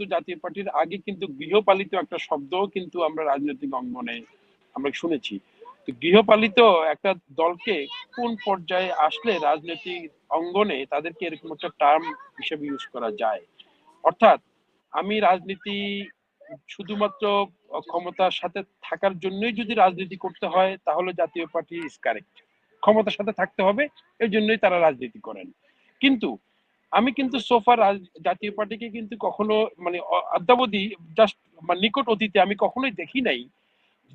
কিন্তু জাতীয় পার্টির আগে কিন্তু গৃহপালিত একটা শব্দ কিন্তু আমরা রাজনৈতিক অঙ্গনে আমরা শুনেছি। তো গৃহপালিত একটা দলকে কোন পর্যায়ে আসলে রাজনৈতিক অঙ্গনে তাদেরকে এরকম একটা টার্ম হিসেবে ইউজ করা যায়? অর্থাৎ আমি রাজনীতি শুধুমাত্র ক্ষমতার সাথে থাকার জন্যই যদি রাজনীতি করতে হয়, তাহলে জাতীয় পার্টি ইজ কারেক্ট ক্ষমতার সাথে থাকতে হবে এই জন্যই তারা রাজনীতি করেন। কিন্তু আমি কিন্তু সোফার জাতীয় পার্টিকে কিন্তু কখনো মানে অদ্যাবধি জাস্ট নিকট অতীতে আমি কখনোই দেখি নাই।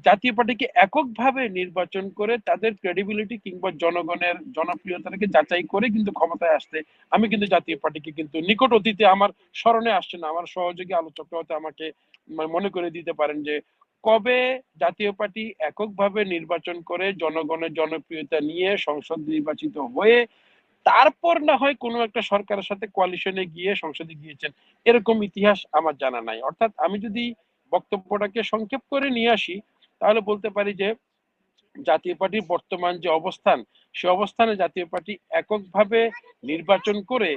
জাতীয় পার্টিকে এককভাবে নির্বাচন করে তাদের ক্রেডিবিলিটি কিংবা জনগণের জনপ্রিয়তাকে যাচাই করে কিন্তু ক্ষমতায় আসতে আমি কিন্তু জাতীয় পার্টিকে কিন্তু নিকট অতীতে আমার স্মরণে আসছে না। আমার সহযোগী আলোচক হয়তো আমাকে মনে করে দিতে পারেন যে কবে জাতীয় পার্টি এককভাবে নির্বাচন করে জনগণের জনপ্রিয়তা নিয়ে সংসদ নির্বাচিত হয়ে তারপর না হয় কোনো একটা সরকারের সাথে কোয়ালিশনে গিয়ে সংসদে গিয়েছেন, এরকম ইতিহাস আমার জানা নাই। অর্থাৎ আমি যদি বক্তব্যটাকে সংক্ষেপ করে নিয়ে আসি, তাহলে বলতে পারি যে জাতীয় পার্টির বর্তমান যে অবস্থান, সে অবস্থানে জাতীয় পার্টি এককভাবে নির্বাচন করে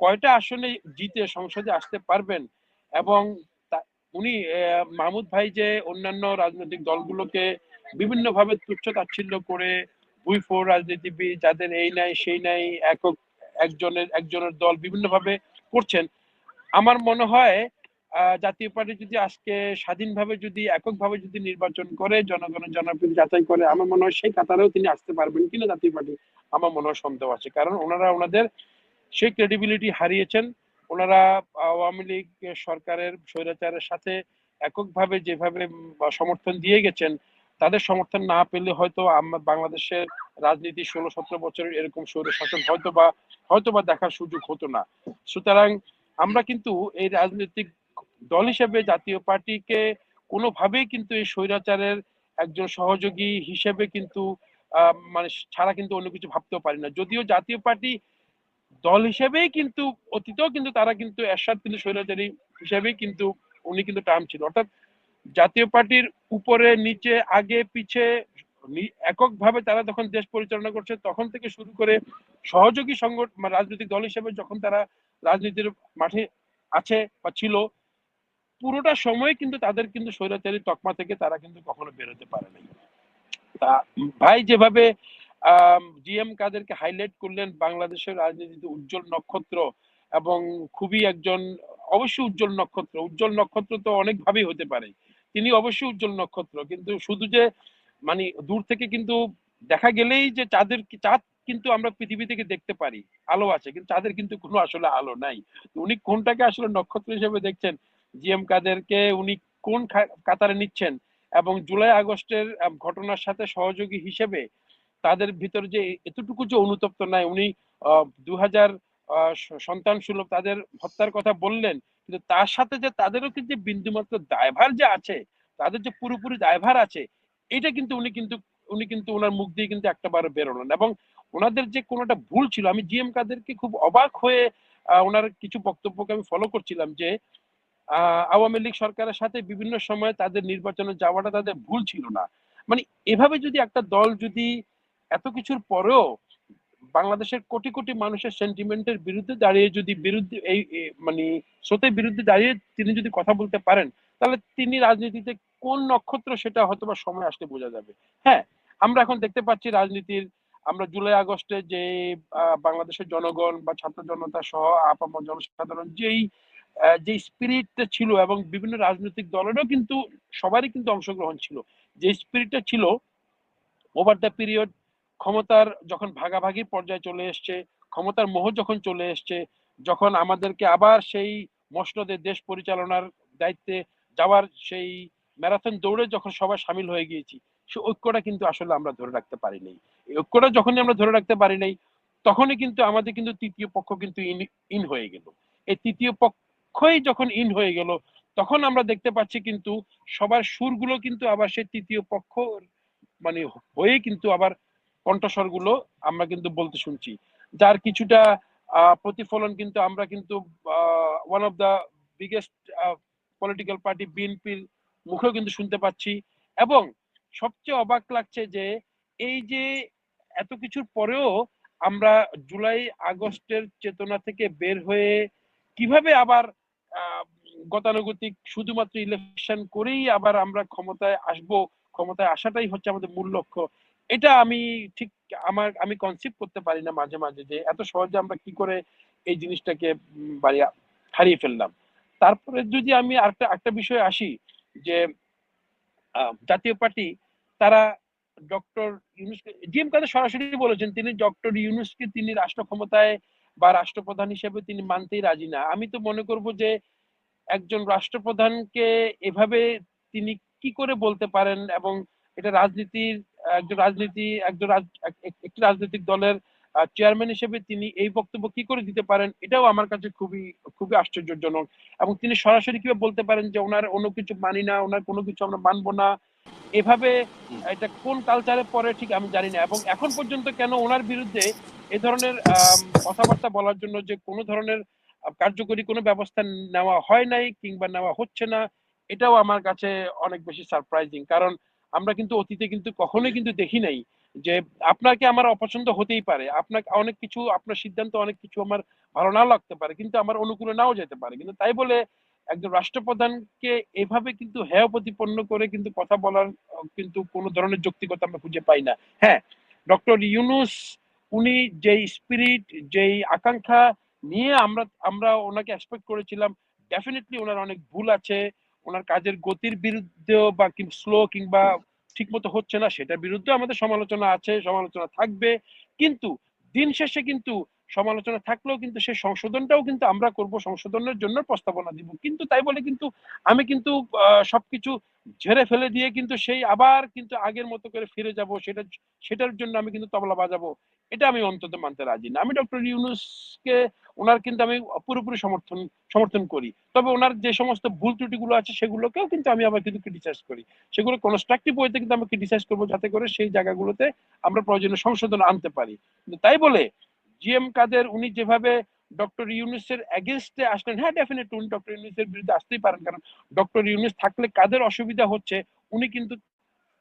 কয়টা আসনে জিতে সংসদে আসতে পারবেন এবং উনি মাহমুদ ভাই যে অন্যান্য রাজনৈতিক দলগুলোকে বিভিন্নভাবে তুচ্ছ তাচ্ছিল্য করে দুই ফোর রাজনীতিবিদ যাদের এই নাই, সেই নাই, একক একজনের একজনের দল বিভিন্নভাবে করছেন। আমার মনে হয় জাতীয় পার্টি যদি আজকে স্বাধীনভাবে যদি, এককভাবে যদি নির্বাচন করে, জনগণের জনপ্রিয় যাচাই করে, আমার মনে হয় সেই কাতারেও তিনি আসতে পারবেন কিনা জাতীয় পার্টি, আমার মনে হয় সন্দেহ আছে। কারণ ওনারা ওনাদের সেই ক্রেডিবিলিটি হারিয়েছেন। ওনারা আওয়ামী লীগ সরকারের স্বৈরাচারের সাথে এককভাবে যেভাবে সমর্থন দিয়ে গেছেন তাদের সমর্থন না পেলে হয়তো আমরা বাংলাদেশের রাজনীতি ষোলো, সতেরো বছরের এরকম স্বৈর শাসন হয়তো বা হয়তো বা দেখার সুযোগ হতো না। সুতরাং আমরা কিন্তু এই রাজনৈতিক দল হিসেবে জাতীয় পার্টিকে কোনোভাবেই কিন্তু এই স্বৈরাচারের একজন সহযোগী হিসেবে কিন্তু মানে ছাড়া কিন্তু অন্য কিছু ভাবতেও পারি না। যদিও জাতীয় পার্টি দল হিসেবেই কিন্তু, অতীতেও কিন্তু তারা কিন্তু এরশাদ কিন্তু স্বৈরাচারী হিসেবেই কিন্তু উনি কিন্তু টার্ম ছিল। অর্থাৎ জাতীয় পার্টির উপরে, নিচে, আগে, পিছে এককভাবে তারা যখন দেশ পরিচালনা করছে, তখন থেকে শুরু করে সহযোগী সংগঠন রাজনৈতিক দল হিসেবে যখন তারা রাজনীতির মাঠে আছে বা ছিল, পুরোটা সময় কিন্তু তাদের কিন্তু স্বৈরাচারী তকমা থেকে তারা কিন্তু কখনো বেরোতে পারে নাই। তা ভাই যেভাবে জিএম কাদেরকে হাইলাইট করলেন, বাংলাদেশের রাজনীতিতে উজ্জ্বল নক্ষত্র এবং খুবই একজন, অবশ্যই উজ্জ্বল নক্ষত্র উজ্জ্বল নক্ষত্র তো অনেকভাবেই হতে পারে। তিনি অবশ্যই উজ্জ্বল নক্ষত্র। কিন্তু শুধু যে মানে দূর থেকে কিন্তু দেখা গেলেই যে চাঁদের চাঁদ কিন্তু আমরা পৃথিবী থেকে দেখতে পারি, আলো আছে, কিন্তু চাঁদের কিন্তু কোনো আসলে আলো নাই। উনি কোনটাকে আসলে নক্ষত্র হিসেবে দেখছেন? জিএম কাদেরকে উনি কোন কাতারে নিচ্ছেন? এবং জুলাই আগস্টের ঘটনার সাথে সহযোগী হিসেবে তাদের ভিতর যে এতটুকু যে অনুতপ্ত নাই, উনি দু হাজার সন্তান সুলভ তাদের হত্যার কথা বললেন কিন্তু তার সাথে যে তাদেরও কিন্তু বিন্দুমাত্র দায়ভার যে আছে, তাদের যে পুরোপুরি দায়ভার আছে, এটা কিন্তু উনি কিন্তু উনি কিন্তু ওনার মুখ দিয়ে কিন্তু একটা বার বেরোলেন এবং ওনাদের যে কোনোটা ভুল ছিল, আমি জিএম কাদেরকে খুব অবাক হয়ে ওনার কিছু বক্তব্যকে আমি ফলো করছিলাম যে আওয়ামী লীগ সরকারের সাথে বিভিন্ন সময় তাদের নির্বাচনে যাওয়াটা তাদের ভুল ছিল না। মানে এভাবে যদি একটা দল যদি এত কিছুর পরেও বাংলাদেশের কোটি কোটি মানুষের সেন্টিমেন্টের বিরুদ্ধে দাঁড়িয়ে যদি বিরুদ্ধে এই মানে স্রোতের বিরুদ্ধে দাঁড়িয়ে তিনি যদি কথা বলতে পারেন, তাহলে তিনি রাজনীতিতে কোন নক্ষত্র সেটা হয়তো বা সময় আসলে বোঝা যাবে। হ্যাঁ আমরা এখন দেখতে পাচ্ছি রাজনীতির, আমরা জুলাই আগস্টে যে বাংলাদেশের জনগণ বা ছাত্র জনতা সহ আপাম জনসাধারণ যেই যে স্পিরিটটা ছিল এবং বিভিন্ন রাজনৈতিক দলেরও কিন্তু সবারই কিন্তু অংশগ্রহণ ছিল। যে স্পিরিটটা ছিল ওভার দ্য পিরিয়ড ক্ষমতার যখন ভাগাভাগি পর্যায়ে চলে এসছে, ক্ষমতার মোহ যখন চলে এসছে, যখন আমাদেরকে আবার সেই মসনদে দেশ পরিচালনার দায়িত্বে যাওয়ার সেই ম্যারাথন দৌড়ে যখন সবাই সামিল হয়ে গিয়েছি, সে ঐক্যটা কিন্তু আসলে আমরা ধরে রাখতে পারি নাই এই ঐক্যটা যখনই আমরা ধরে রাখতে পারি নাই তখনই কিন্তু আমাদের কিন্তু তৃতীয় পক্ষ কিন্তু ইন ইন হয়ে গেল। এই তৃতীয় পক্ষই যখন ইন হয়ে গেল, তখন আমরা দেখতে পাচ্ছি কিন্তু সবার সুরগুলো কিন্তু আবার সেই তৃতীয় পক্ষ মানে হয়ে কিন্তু আবার কণ্ঠস্বরগুলো আমরা কিন্তু বলতে শুনছি। যার কিছুটা প্রতিফলন কিন্তু আমরা কিন্তু one of the biggest political party বিএনপির মুখেও কিন্তু শুনতে পাচ্ছি। এবং সবচেয়ে অবাক লাগছে যে, এই যে এত কিছুর পরেও আমরা জুলাই, আগস্টের চেতনা থেকে বের হয়ে কীভাবে আবার গতানুগতিক শুধুমাত্র ইলেকশন করেই আবার আমরা ক্ষমতায় আসব, ক্ষমতায় আসাটাই হচ্ছে আমাদের মূল লক্ষ্য। এটা আমি ঠিক আমার, আমি কনসিভ করতে পারি না মাঝে মাঝে যে এত সহজে আমরা কি করে এই জিনিসটাকে বাড়ি হারিয়ে ফেললাম। তারপরে যদি আমি আরেকটা একটা বিষয়ে আসি যে জাতীয় পার্টি তারা ডক্টর ইউনুস জিএম কাদের সরাসরি বলেছেন, তিনি ডক্টর ইউনুসকে তিনি রাষ্ট্র ক্ষমতায় বা রাষ্ট্রপ্রধান হিসেবে তিনি মানতেই রাজি না। আমি তো মনে করব যে একজন রাষ্ট্রপ্রধানকে এভাবে তিনি কি করে বলতে পারেন এবং এটা রাজনীতির একজন রাজনীতি একজন একটি রাজনৈতিক দলের চেয়ারম্যান হিসেবে তিনি এই বক্তব্য কি করে দিতে পারেন এটাও আমার কাছে খুবই খুবই আশ্চর্যজনক। এবং তিনি সরাসরি কীভাবে বলতে পারেন যে ওনার অন্য কিছু মানি না ওনার কোনো কিছু আমরা মানবো না এভাবে এটা কোন কালচারে পরে ঠিক আমি জানি না। এবং এখন পর্যন্ত কেন ওনার বিরুদ্ধে এ ধরনের কথাবার্তা বলার জন্য যে কোনো ধরনের কার্যকরী কোনো ব্যবস্থা নেওয়া হয় নাই কিংবা নেওয়া হচ্ছে না এটাও আমার কাছে অনেক বেশি সারপ্রাইজিং কারণ আমরা কিন্তু অতীতে কিন্তু কখনোই কিন্তু দেখি নাই যে আপনাকে আমার অপছন্দ হতেই পারে। আপনাকে অনেক কিছু, আপনার সিদ্ধান্ত অনেক কিছু আমার ভালো নাও লাগতে পারে, কিন্তু আমার অনুকূলে নাও যেতে পারে। কিন্তু তাই বলে একজন রাষ্ট্রপ্রধানকে এভাবে কিন্তু হেয় প্রতিপন্ন করে কিন্তু কথা বলার, কিন্তু কোনো ধরনের যৌক্তিকতা আমরা খুঁজে পাই না। হ্যাঁ ডক্টর ইউনুস, উনি যেই স্পিরিট যেই আকাঙ্ক্ষা নিয়ে আমরা আমরা ওনাকে এক্সপেক্ট করেছিলাম ডেফিনেটলি ওনার অনেক ভুল আছে। ওনার কাজের গতির বিরুদ্ধেও বা স্লো কিংবা ঠিক মতো হচ্ছে না, সেটার বিরুদ্ধে আমাদের সমালোচনা আছে, সমালোচনা থাকবে। কিন্তু দিন শেষে কিন্তু সমালোচনা থাকলেও কিন্তু সেই সংশোধনটাও কিন্তু আমরা করব, সংশোধনের জন্য প্রস্তাবনা দিব। কিন্তু তাই বলে কিন্তু আমি কিন্তু সবকিছু ঝেড়ে ফেলে দিয়ে কিন্তু সেই আবার কিন্তু আগের মতো করে ফিরে যাব, সেটা, সেটার জন্য আমি কিন্তু তবলা বাজাবো। এটা আমি অন্তত মানতে রাজি না। আমি ডক্টর ইউনুসকে, ওনার কিন্তু আমি পুরোপুরি সমর্থন সমর্থন করি। তবে ওনার যে সমস্ত ভুল ত্রুটিগুলো আছে সেগুলোকেও কিন্তু আমি আবার কিন্তু ক্রিটিসাইজ করি। সেগুলো কনস্ট্রাকটিভ ওয়েতে কিন্তু আমি ক্রিটিসাইজ করব যাতে করে সেই জায়গাগুলোতে আমরা প্রয়োজনীয় সংশোধন আনতে পারি। কিন্তু তাই বলে জিএম কাদের উনি যেভাবে ডক্টর ইউনুসের এগেনস্টে আসলেন হ্যাঁ ডেফিনেটলি উনি ডক্টর ইউনুসের বিরুদ্ধে আসতেই পারেন, কারণ ডক্টর ইউনুস থাকলে কাদের অসুবিধা হচ্ছে, উনি কিন্তু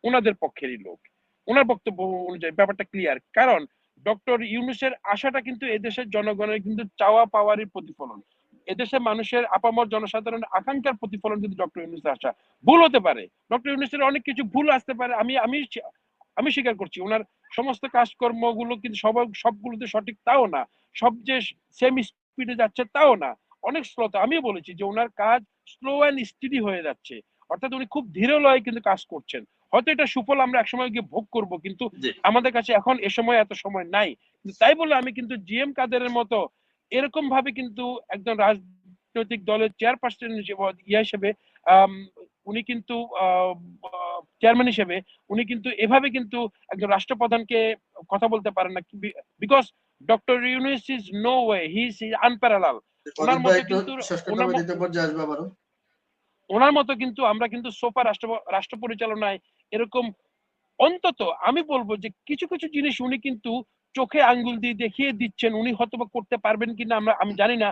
ওনাদের পক্ষেরই লোক। ওনার বক্তব্য অনুযায়ী ব্যাপারটা ক্লিয়ার কারণ ডক্টর ইউনুসের আশাটা কিন্তু এদেশের জনগণের কিন্তু চাওয়া পাওয়ারই প্রতিফলন। এদেশের মানুষের আপামর জনসাধারণের আকাঙ্ক্ষার প্রতিফলন কিন্তু ডক্টর ইউনুসের আশা। ভুল হতে পারে। ডক্টর ইউনুসের অনেক কিছু ভুল আসতে পারে। আমি আমি আমি স্বীকার করছি ওনার সমস্ত কাজকর্মগুলো কিন্তু সব সবগুলোতে সঠিক তাও না। সব যে সেম স্পিডে যাচ্ছে তাও না। অনেক স্লোতে আমিও বলেছি যে ওনার কাজ স্লো অ্যান্ড স্টিডি হয়ে যাচ্ছে। অর্থাৎ উনি খুব ধীরে লয়ে কিন্তু কাজ করছেন। হয়তো এটা সুফল আমরা একসময় গিয়ে ভোগ করব কিন্তু আমাদের কাছে এখন এ সময় এত সময় নাই। কিন্তু তাই বলে আমি কিন্তু জিএম কাদেরের মতো এরকম ভাবে কিন্তু একজন রাজনৈতিক দলের চেয়ারপারসন হিসেবে ইয়া হিসেবে আম, উনি কিন্তু চেয়ারম্যান হিসেবে উনি কিন্তু এভাবে কিন্তু একজন রাষ্ট্রপ্রধানকে কথা বলতে পারেন না because doctor Yunus is no way he is unparallel ওনার কিন্তু ওনার মতো কিন্তু আমরা কিন্তু সোফা রাষ্ট্র রাষ্ট্র পরিচালনায় এরকম অন্তত আমি বলব যে কিছু কিছু জিনিস উনি কিন্তু চোখে আঙ্গুল দিয়ে দেখিয়ে দিচ্ছেন উনি হয়তো বা করতে পারবেন কিনা আমরা আমি জানি না।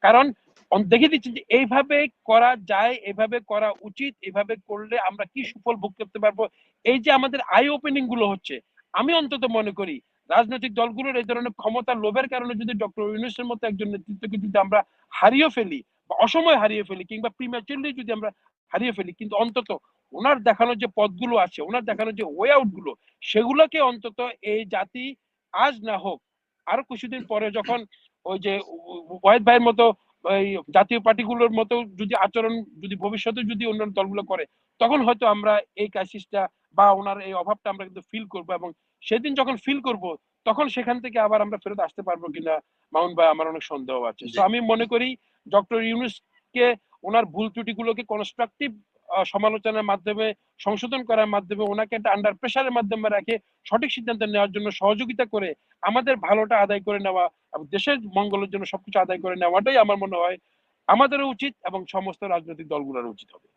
কারণ দেখিয়ে দিচ্ছেন যে এইভাবে করা যায় এভাবে করা উচিত এভাবে করলে আমরা কি সুফল ভোগ করতে পারব? এই যে আমাদের আই ওপেনিংগুলো হচ্ছে, আমি অন্তত মনে করি রাজনৈতিক দলগুলোর এই ধরনের ক্ষমতা লোভের কারণে যদি ডক্টর ইউনুসের মতো একজন নেতৃত্বকে যদি আমরা হারিয়ে ফেলি বা অসময় হারিয়ে ফেলি কিংবা প্রিম্যাচুরলি যদি আমরা হারিয়ে ফেলি, কিন্তু অন্তত ওনার দেখানো যে পথগুলো আছে, ওনার দেখানো যে ওয়ে আউটগুলো, সেগুলোকে অন্তত এই জাতি আজ না হোক, আরও কিছুদিন পরে যখন ওই যে ওয়াহিদ ভাইয়ের মতো ওই জাতীয় পার্টিগুলোর মতো যদি আচরণ যদি ভবিষ্যতে যদি অন্যান্য দলগুলো করে তখন হয়তো আমরা এই ক্রাইসিসটা বা ওনার এই অভাবটা আমরা কিন্তু ফিল করব এবং সেদিন যখন ফিল করব তখন সেখান থেকে আবার আমরা ফেরত আসতে পারব কিনা মাউন্ট ভাই আমার অনেক সন্দেহ আছে। তো আমি মনে করি ডক্টর ইউনুসকে ওনার ভুল ত্রুটিগুলোকে কনস্ট্রাকটিভ সমালোচনার মাধ্যমে, সংশোধন করার মাধ্যমে, ওনাকে একটা আন্ডার প্রেশারের মাধ্যমে রাখে সঠিক সিদ্ধান্ত নেওয়ার জন্য সহযোগিতা করে আমাদের ভালোটা আদায় করে নেওয়া এবং দেশের মঙ্গলের জন্য সবকিছু আদায় করে নেওয়াটাই আমার মনে হয় আমাদেরও উচিত এবং সমস্ত রাজনৈতিক দলগুলোর উচিত হবে।